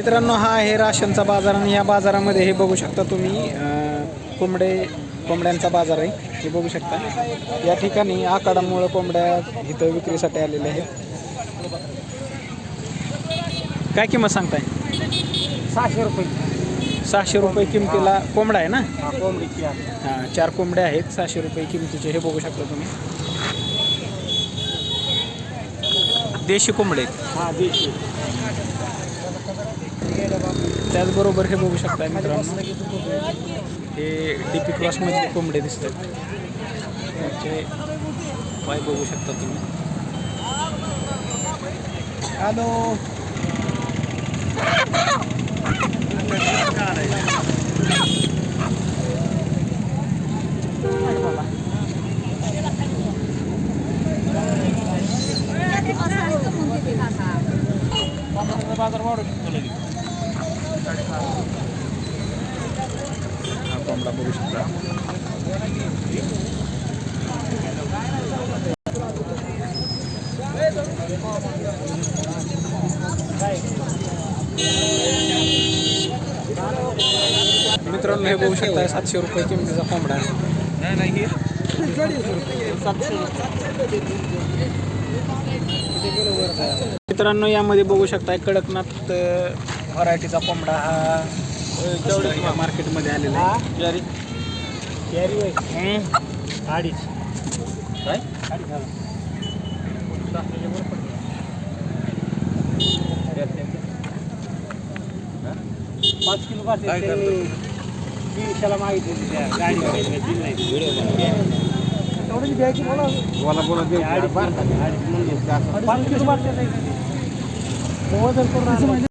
मित्रांनो हा आहे राशनचा बाजार आणि या बाजारामध्ये हे बघू शकता तुम्ही कोंबडे कोंबड्यांचा बाजार आहे. हे बघू शकता. या ठिकाणी आकाडामुळं कोंबड्या इथं विक्रीसाठी आलेल्या आहेत. काय किंमत सांगताय? सहाशे रुपये. सहाशे रुपये किमतीला कोंबडा आहे ना? हा आहे. हां चार कोंबड्या आहेत. सहाशे रुपये किमतीचे हे बघू शकता तुम्ही. देशी कोंबडे आहेत. हा देशी. त्याचबरोबर हे बघू शकता मित्रांनो. हे डी पी क्रॉसमधले कोंबडे दिसतात. त्याचे पाय बघू शकता तुम्ही. हॅलो. बाजार वाढू शकतो लगेच. हा कोंबडा बघू शकता मित्रांनो हे बघू शकता सातशे रुपये किमतीचा कोंबडा आहे. मित्रांनो यामध्ये बघू शकता कडकनाथ व्हरायटीचा कोंबडा हा. मार्केटमध्ये आलेला आहे. कॅरी कॅरी होय. अडीच. काय? अडीच झाला पाच किलो पाच तीनशेला मागितली त्या गाडी दिली नाही तेवढी द्यायची बोला. बोला बोला अडीच. पाच किलो पाच वजन करून